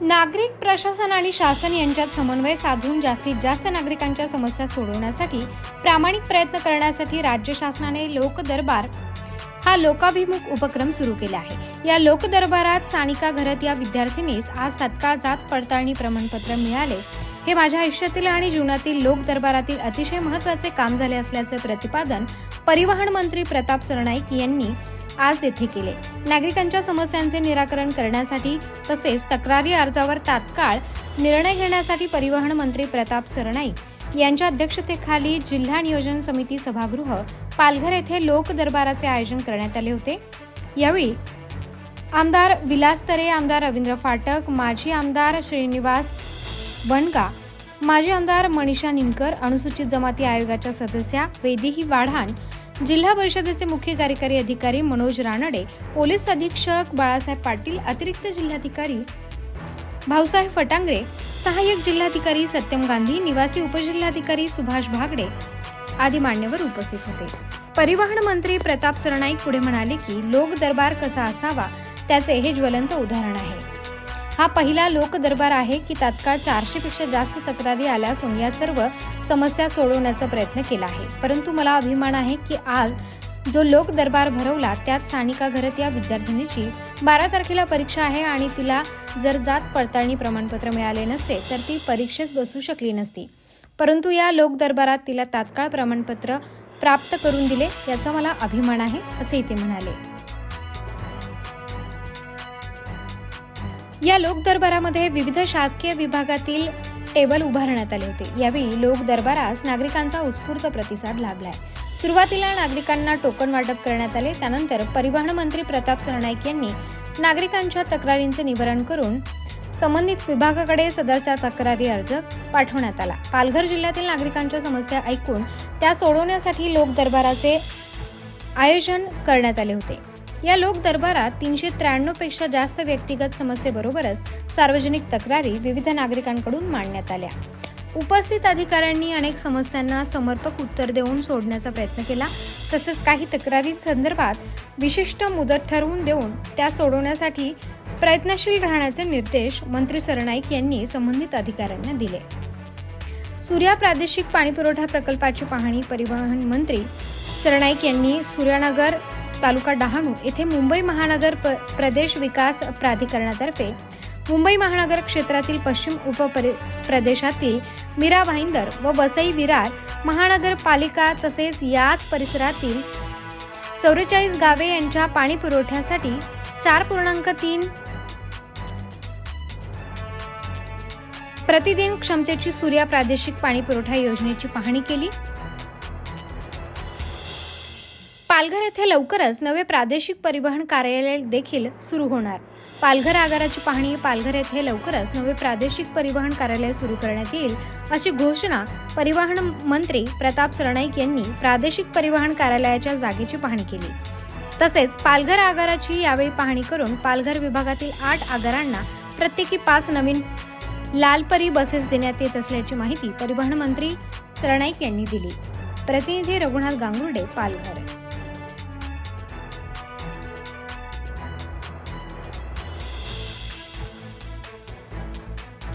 नागरिक प्रशासन आणि शासन यांच्यात समन्वय साधून जास्तीत जास्त नागरिकांच्या समस्या सोडवण्यासाठी प्रामाणिक प्रयत्न करण्यासाठी राज्य शासनाने लोकदरबार हा लोकाभिमुख उपक्रम सुरू केला आहे. या लोकदरबारात सानिका घरत या विद्यार्थिनीस आज तत्काळ जात पडताळणी प्रमाणपत्र मिळाले. हे माझ्या आयुष्यातील आणि जीवनातील लोक दरबारातील अतिशय महत्त्वाचे काम झाले असल्याचे प्रतिपादन परिवहन मंत्री प्रताप सरनाईक यांनी आज येथे केले. नागरिकांच्या समस्यांचे निराकरण करण्यासाठी तसेच तक्रारी अर्जावर तात्काळ निर्णय घेण्यासाठी परिवहन मंत्री प्रताप सरनाईक यांच्या अध्यक्षतेखाली जिल्हा नियोजन समिती सभागृह पालघर येथे लोक दरबाराचे आयोजन करण्यात आले होते. यावेळी आमदार विलास तरे आमदार रवींद्र फाटक माजी आमदार श्रीनिवास बनगा माजी आमदार मनीषा निमकर अनुसूचित जमाती आयोगाच्या सदस्या वेदीही वाढान जिल्हा परिषदेचे मुख्य कार्यकारी अधिकारी मनोज रानडे पोलीस अधीक्षक बाळासाहेब पाटील अतिरिक्त जिल्हाधिकारी भाऊसाहेब फटांगरे सहाय्यक जिल्हाधिकारी सत्यम गांधी निवासी उपजिल्हाधिकारी सुभाष भागडे आदी मान्यवर उपस्थित होते. परिवहन मंत्री प्रताप सरनाईक पुढे म्हणाले की लोक दरबार कसा असावा त्याचे हे ज्वलंत उदाहरण आहे. हा पहिला लोकदरबार आहे की तात्काळ चारशेपेक्षा जास्त तक्रारी आल्या असून या सर्व समस्या सोडवण्याचा प्रयत्न केला आहे. परंतु मला अभिमान आहे की आज जो लोक दरबार भरवला त्यात सानिका घरत या विद्यार्थिनीची बारा तारखेला परीक्षा आहे आणि तिला जर जात पडताळणी प्रमाणपत्र मिळाले नसते तर ती परीक्षेस बसू शकली नसती. परंतु या लोक दरबारात तिला तात्काळ प्रमाणपत्र प्राप्त करून दिले याचा मला अभिमान आहे असेही ते म्हणाले. या लोक दरबारामध्ये विविध शासकीय विभागातील टेबल उभारण्यात आले होते. यावेळी लोक दरबारास नागरिकांचा उत्स्फूर्त प्रतिसाद लाभलाय. सुरुवातीला नागरिकांना टोकन वाटप करण्यात आले. त्यानंतर परिवहन मंत्री प्रताप सरनाईक यांनी नागरिकांच्या तक्रारींचे निवारण करून संबंधित विभागाकडे सदरचा तक्रारी अर्ज पाठवण्यात आला. पालघर जिल्ह्यातील नागरिकांच्या समस्या ऐकून त्या सोडवण्यासाठी लोक दरबाराचे आयोजन करण्यात आले होते. या लोक दरबारात तीनशे त्र्याण्णवपेक्षा जास्त व्यक्तिगत समस्येबरोबरच सार्वजनिक तक्रारी विविध नागरिकांकडून मांडण्यात आल्या. उपस्थित अधिकाऱ्यांनी अनेक समस्यांना समर्पक उत्तर देऊन सोडण्याचा प्रयत्न केला. तसेच काही तक्रारी संदर्भात विशिष्ट मुदत ठरवून देऊन त्या सोडवण्यासाठी प्रयत्नशील राहण्याचे निर्देश मंत्री सरनाईक यांनी संबंधित अधिकाऱ्यांना दिले. सूर्या प्रादेशिक पाणीपुरवठा प्रकल्पाची पाहणी परिवहन मंत्री सरनाईक यांनी सूर्यानगर तालुका डहाणू येथे मुंबई महानगर प- प्रदेश विकास प्राधिकरणातर्फे मुंबई महानगर क्षेत्रातील पश्चिम उपपरि प्रदेशातील मीरा भाईंदर व वसई विरार महानगरपालिका तसेच याच परिसरातील चौवेचाळीस गावे यांच्या पाणी पुरवठ्यासाठी चार पूर्णांक तीन प्रतिदिन क्षमतेची सूर्या प्रादेशिक पाणी पुरवठा योजनेची पाहणी केली. पालघर येथे लवकरच नवे प्रादेशिक परिवहन कार्यालय देखील सुरू होणार. पालघर आगाराची पाहणी पालघर येथे लवकरच नवे प्रादेशिक परिवहन कार्यालय सुरू करण्यात येईल अशी घोषणा परिवहन मंत्री प्रताप सरनाईक यांनी प्रादेशिक परिवहन कार्यालयाच्या जागेची पाहणी केली. तसेच पालघर आगाराची यावेळी पाहणी करून पालघर विभागातील आठ आगारांना प्रत्येकी पाच नवीन लालपरी बसेस देण्यात येत असल्याची माहिती परिवहन मंत्री सरनाईक यांनी दिली. प्रतिनिधी रघुनाथ गांगुर्डे पालघर.